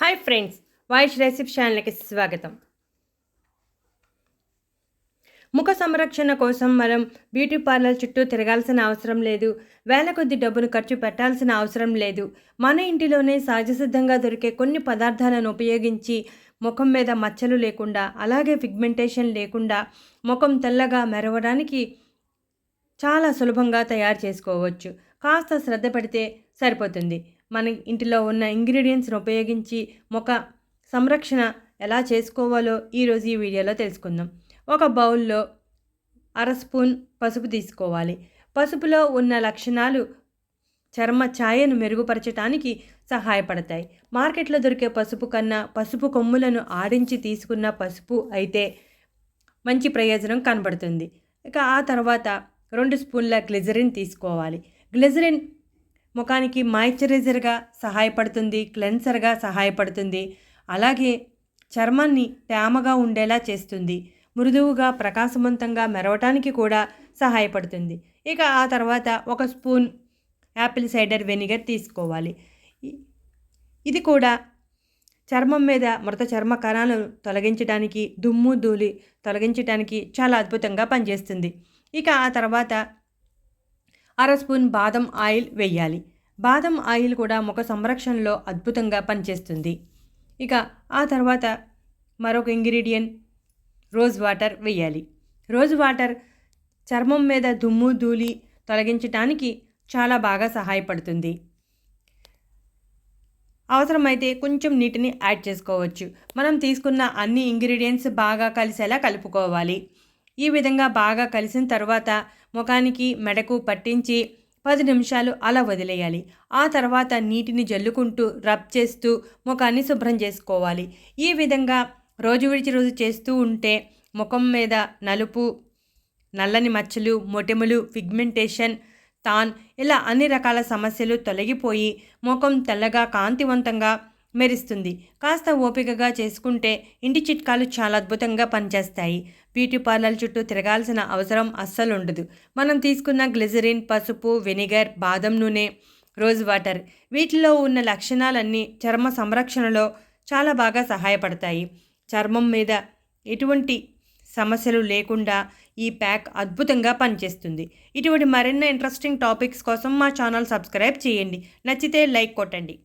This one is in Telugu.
హాయ్ ఫ్రెండ్స్ వాయిస్ రెసిపీ ఛానల్కి స్వాగతం. ముఖ సంరక్షణ కోసం మనం బ్యూటీ పార్లర్ చుట్టూ తిరగాల్సిన అవసరం లేదు. వేల కొద్ది డబ్బును ఖర్చు పెట్టాల్సిన అవసరం లేదు. మన ఇంటిలోనే సహజసిద్ధంగా దొరికే కొన్ని పదార్థాలను ఉపయోగించి ముఖం మీద మచ్చలు లేకుండా అలాగే పిగ్మెంటేషన్ లేకుండా ముఖం తెల్లగా మెరవడానికి చాలా సులభంగా తయారు చేసుకోవచ్చు. కాస్త శ్రద్ధ పెడితే సరిపోతుంది. మన ఇంటిలో ఉన్న ఇంగ్రీడియంట్స్ని ఉపయోగించి ముఖ సంరక్షణ ఎలా చేసుకోవాలో ఈరోజు ఈ వీడియోలో తెలుసుకుందాం. ఒక బౌల్లో అర స్పూన్ పసుపు తీసుకోవాలి. పసుపులో ఉన్న లక్షణాలు చర్మ ఛాయను మెరుగుపరచడానికి సహాయపడతాయి. మార్కెట్లో దొరికే పసుపు కన్నా పసుపు కొమ్ములను ఆడించి తీసుకున్న పసుపు అయితే మంచి ప్రయోజనం కనబడుతుంది. ఇక ఆ తర్వాత రెండు స్పూన్ల గ్లిజరిన్ తీసుకోవాలి. గ్లిజరిన్ ముఖానికి మాయిశ్చరైజర్గా సహాయపడుతుంది క్లెన్సర్గా సహాయపడుతుంది. అలాగే చర్మాన్ని తేమగా ఉండేలా చేస్తుంది. మృదువుగా ప్రకాశవంతంగా మెరవటానికి కూడా సహాయపడుతుంది. ఇక ఆ తర్వాత ఒక స్పూన్ యాపిల్ సైడర్ వెనిగర్ తీసుకోవాలి. ఇది కూడా చర్మం మీద మృత చర్మ కణాలను తొలగించడానికి దుమ్ము ధూళి తొలగించడానికి చాలా అద్భుతంగా పనిచేస్తుంది. ఇక ఆ తర్వాత అర స్పూన్ బాదం ఆయిల్ వేయాలి. బాదం ఆయిల్ కూడా ముఖ సంరక్షణలో అద్భుతంగా పనిచేస్తుంది. ఇక ఆ తర్వాత మరొక ఇంగ్రీడియంట్ రోజ్ వాటర్ వేయాలి. రోజ్ వాటర్ చర్మం మీద దుమ్ము ధూళి తొలగించటానికి చాలా బాగా సహాయపడుతుంది. అవసరమైతే కొంచెం నీటిని యాడ్ చేసుకోవచ్చు. మనం తీసుకున్న అన్ని ఇంగ్రీడియంట్స్ బాగా కలిసేలా కలుపుకోవాలి. ఈ విధంగా బాగా కలిసిన తర్వాత ముఖానికి మెడకు పట్టించి పది నిమిషాలు అలా వదిలేయాలి. ఆ తర్వాత నీటిని జల్లుకుంటూ రబ్ చేస్తూ ముఖాన్ని శుభ్రం చేసుకోవాలి. ఈ విధంగా రోజు విడిచి రోజు చేస్తూ ఉంటే ముఖం మీద నలుపు నల్లని మచ్చలు మొటిమలు పిగ్మెంటేషన్ తాన్ ఇలా అన్ని రకాల సమస్యలు తొలగిపోయి ముఖం తెల్లగా కాంతివంతంగా మెరుస్తుంది. కాస్త ఓపికగా చేసుకుంటే ఇంటి చిట్కాలు చాలా అద్భుతంగా పనిచేస్తాయి. బ్యూటీ పార్లర్ చుట్టూ తిరగాల్సిన అవసరం అస్సలు ఉండదు. మనం తీసుకున్న గ్లిజరిన్ పసుపు వెనిగర్ బాదం నూనె రోజ్ వాటర్ వీటిలో ఉన్న లక్షణాలన్నీ చర్మ సంరక్షణలో చాలా బాగా సహాయపడతాయి. చర్మం మీద ఎటువంటి సమస్యలు లేకుండా ఈ ప్యాక్ అద్భుతంగా పనిచేస్తుంది. ఇటువంటి మరిన్ని ఇంట్రెస్టింగ్ టాపిక్స్ కోసం మా ఛానల్ సబ్స్క్రైబ్ చేయండి. నచ్చితే లైక్ కొట్టండి.